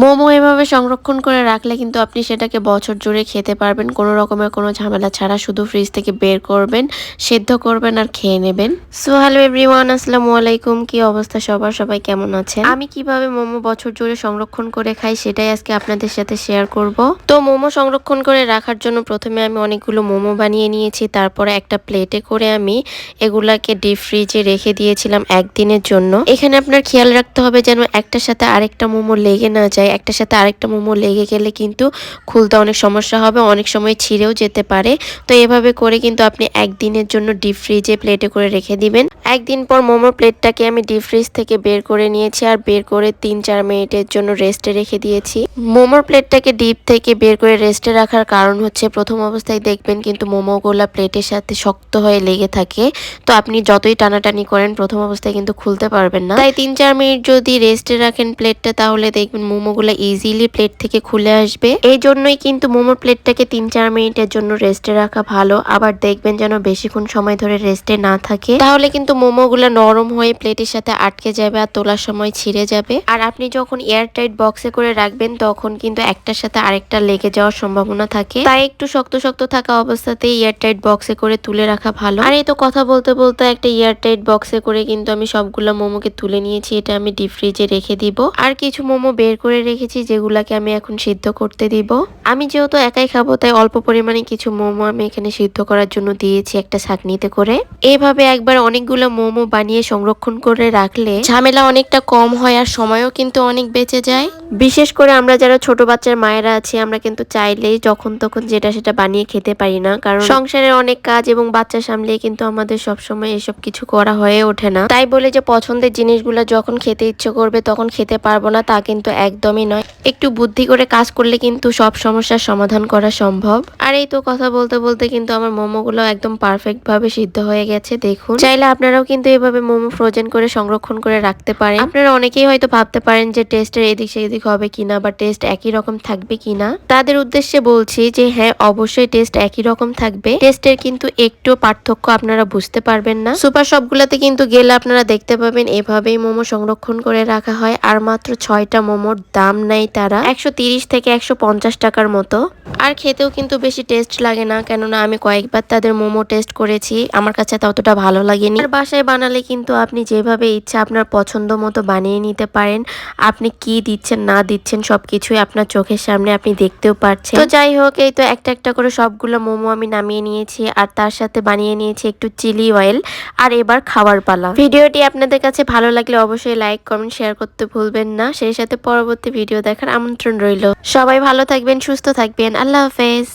মোমো এভাবে সংরক্ষণ করে রাখলে কিন্তু আপনি সেটাকে বছর জুড়ে খেতে পারবেন। কোনো রকমের কোনো ঝামেলা ছাড়া শুধু ফ্রিজ থেকে বের করবেন সেদ্ধ করবেন আর খেয়ে নেবেন। সো হ্যালো এভরিওয়ান আসসালামু আলাইকুম। কি অবস্থা সবার? সবাই কেমন আছেন? আমি কীভাবে মোমো বছর জুড়ে সংরক্ষণ করে খাই সেটাই আজকে আপনাদের সাথে শেয়ার করব। তো মোমো সংরক্ষণ করে রাখার জন্য প্রথমে আমি অনেকগুলো মোমো বানিয়ে নিয়েছি তারপরে একটা প্লেটে করে আমি এগুলাকে ডিপ ফ্রিজে রেখে দিয়েছিলাম একদিনের জন্য। এখানে আপনার খেয়াল রাখতে হবে যেন একটার সাথে আরেকটা মোমো লেগে না যায়। একটার সাথে আরেকটা মোমো লেগে গেলে কিন্তু খুলতে অনেক সমস্যা হবে, অনেক সময় ছিঁড়েও যেতে পারে। তো এভাবে করে কিন্তু আপনি একদিনের জন্য ডিপ ফ্রিজে প্লেটে করে রেখে দিবেন। একদিন পর মোমোর প্লেটটাকে আমি ডিপ ফ্রিজ থেকে বের করে নিয়েছি আর বের করে তিন চার মিনিটের জন্য রেস্টে রেখে দিয়েছি। মোমোর প্লেটটাকে ডিপ থেকে বের করে রেস্টে রাখার কারণ হচ্ছে প্রথম অবস্থায় দেখবেন কিন্তু মোমোগুলা প্লেটের সাথে শক্ত হয়ে লেগে থাকে। তো আপনি যতই টানাটানি করেন, প্রথম অবস্থায় কিন্তু খুলতে পারবেন না। তাই তিন চার মিনিট যদি রেস্টে রাখেন প্লেটটা তাহলে দেখবেন মোমোগুলো ইজিলি প্লেট থেকে খুলে আসবে। এই জন্যই কিন্তু মোমোর প্লেটটাকে তিন চার মিনিটের জন্য রেস্টে রাখা ভালো। আবার দেখবেন যেন বেশিক্ষণ সময় ধরে রেস্টে না থাকে। তাহলে কিন্তু মোমোগুলো নরম হয়ে প্লেটের সাথে আটকে যাবে আর তোলার সময় ছিঁড়ে যাবে। আর আপনি যখন এয়ারটাইট বক্সে করে রাখবেন, তখন কিন্তু একটার সাথে আরেকটা লেগে যাওয়ার সম্ভাবনা থাকে। তাই একটু শক্ত শক্ত থাকা অবস্থাতেই এয়ারটাইট বক্সে করে তুলে রাখা ভালো। আর এই তো কথা বলতে বলতে একটা এয়ারটাইট বক্সে করে কিন্তু আমি সবগুলো মোমোকে তুলে নিয়েছি। এটা আমি ডিপ ফ্রিজে রেখে দিব। আর কিছু মোমো বের করে রেখেছি যেগুলাকে আমি এখন সিদ্ধ করতে দিব। আমি যেহেতু একাই খাব, তাই অল্প পরিমাণে কিছু মোমো আমি এখানে সিদ্ধ করার জন্য দিয়েছি একটা ছাকনিতে করে। এভাবে একবার অনেকগুলো মোমো বানিয়ে সংরক্ষণ করে রাখলে ঝামেলা অনেকটা কম হয় আর সময়ও কিন্তু অনেক বেঁচে যায়। বিশেষ করে আমরা যারা ছোট বাচ্চার মায়েরা আছি, আমরা কিন্তু চাইলেই যখন তখন যেটা সেটা বানিয়ে খেতে পারি না। কারণ সংসারের অনেক কাজ এবং বাচ্চা সামলিয়ে কিন্তু আমাদের সবসময় এসব কিছু করা হয়ে ওঠে না। তাই বলে যে পছন্দের জিনিসগুলো যখন খেতে ইচ্ছে করবে তখন খেতে পারব না, তা কিন্তু একদমই নয়। একটু বুদ্ধি করে কাজ করলে কিন্তু সব সমস্যার সমাধান করা সম্ভব। আর এই তো কথা বলতে বলতে কিন্তু আমার মোমোগুলো একদম পারফেক্ট ভাবে সিদ্ধ হয়ে গেছে, দেখুন। চাইলে আপনারাও কিন্তু এভাবে মোমো ফ্রোজেন করে সংরক্ষণ করে রাখতে পারেন। আপনারা অনেকেই হয়তো ভাবতে পারেন যে টেস্টের এদিক সেদিক হবে কিনা বা টেস্ট একই রকম থাকবে কিনা। তাদের উদ্দেশ্যে বলছি যে হ্যাঁ অবশ্যই টেস্ট একই রকম থাকবে। টেস্টের কিন্তু একটু পার্থক্য আপনারা বুঝতে পারবেন না। সুপার শপগুলোতে কিন্তু গেলে আপনারা দেখতে পাবেন এভাবেই মোমো সংরক্ষণ করে রাখা হয়। আর মাত্র ছয়টা মোমোর দাম নেয় তারা একশো থেকে একশো পঞ্চাশ টাকার মতো। আর খেতেও কিন্তু বেশি টেস্ট লাগে না, কেননা আমি কয়েকবার তাদের মোমো টেস্ট করেছি, আমার কাছে ততটা ভালো লাগেনি। আর বাসায় বানালে কিন্তু আপনি যেভাবে ইচ্ছা আপনার পছন্দ মতো বানিয়ে নিতে পারেন, আপনি কি দিচ্ছেন, না দিচ্ছেন সবকিছুই আপনার চোখের সামনে আপনি দেখতেও পারছেন। তো যাই হোক, এই তো একটা একটা করে সবগুলো মোমো আমি নামিয়ে নিয়েছি, আর তার সাথে বানিয়ে নিয়েছি একটু চিলি অয়েল আর এবার খাবার পালা। ভিডিওটি আপনাদের কাছে ভালো লাগলে অবশ্যই লাইক কমেন্ট শেয়ার করতে ভুলবেন না। সেই সাথে পরবর্তী ভিডিও দেখার আমন্ত্রণ রইল। সবাই ভালো থাকবেন সুস্থ থাকবেন। আল্লাহ হাফেজ।